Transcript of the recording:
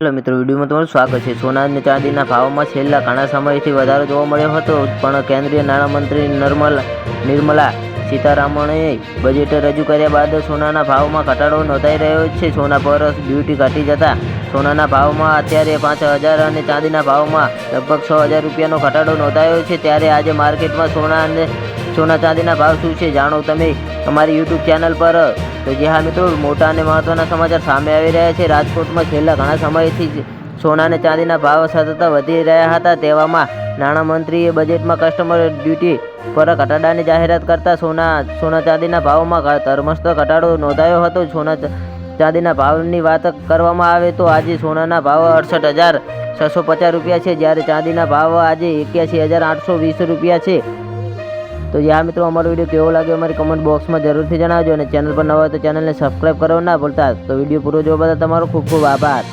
Hello મિત્રો, વિડીયોમાં તમારું સ્વાગત છે. સોના અને ચાંદીના ભાવમાં છેલ્લા ઘણા સમયથી વધારો જોવા મળ્યો હતો, પણ કેન્દ્રીય નાણામંત્રી નિર્મલા નિર્મલા સીતારામણે બજેટ રજૂ કર્યા બાદ સોનાના ભાવમાં ઘટાડો નોંધાઈ રહ્યો છે. સોના પર ડ્યુટી ઘટી જતા સોનાના ભાવમાં અત્યારે પાંચ હજાર અને ચાંદીના ભાવમાં લગભગ છ હજાર રૂપિયાનો ઘટાડો નોંધાયો છે. ત્યારે આજે માર્કેટમાં સોના અને સોના ચાંદીના ભાવ શું છે જાણો તમે અમારી યુટ્યુબ ચેનલ પર. તો જે હા મિત્રો, મોટા અને મહત્વના સમાચાર સામે આવી રહ્યા છે. રાજકોટમાં છેલ્લા ઘણા સમયથી સોના અને ચાંદીના ભાવ સતત વધી રહ્યા હતા. તેવામાં નાણામંત્રીએ બજેટમાં કસ્ટમર ડ્યુટી પર ઘટાડાની જાહેરાત કરતા સોના સોના ચાંદીના ભાવમાં ધર્મસ્થ ઘટાડો નોંધાયો હતો. સોના ચાંદીના ભાવની વાત કરવામાં આવે તો આજે સોનાના ભાવ અડસઠ હજાર છસો પચાસ રૂપિયા છે. જ્યારે ચાંદીના ભાવ આજે એક્યાસી હજાર આઠસો વીસ રૂપિયા છે. તો યા મિત્રો, અમારો વીડિયો કેવો લાગ્યો અમારી કમેન્ટ બોક્સમાં જરૂરથી જણાવજો અને ચેનલ પર નવા હોય તો ચેનલને સબસ્ક્રાઈબ કરવા ના ભૂલતા. તો વીડિયો પૂરો જોવા બદલ તમારો ખૂબ ખૂબ આભાર.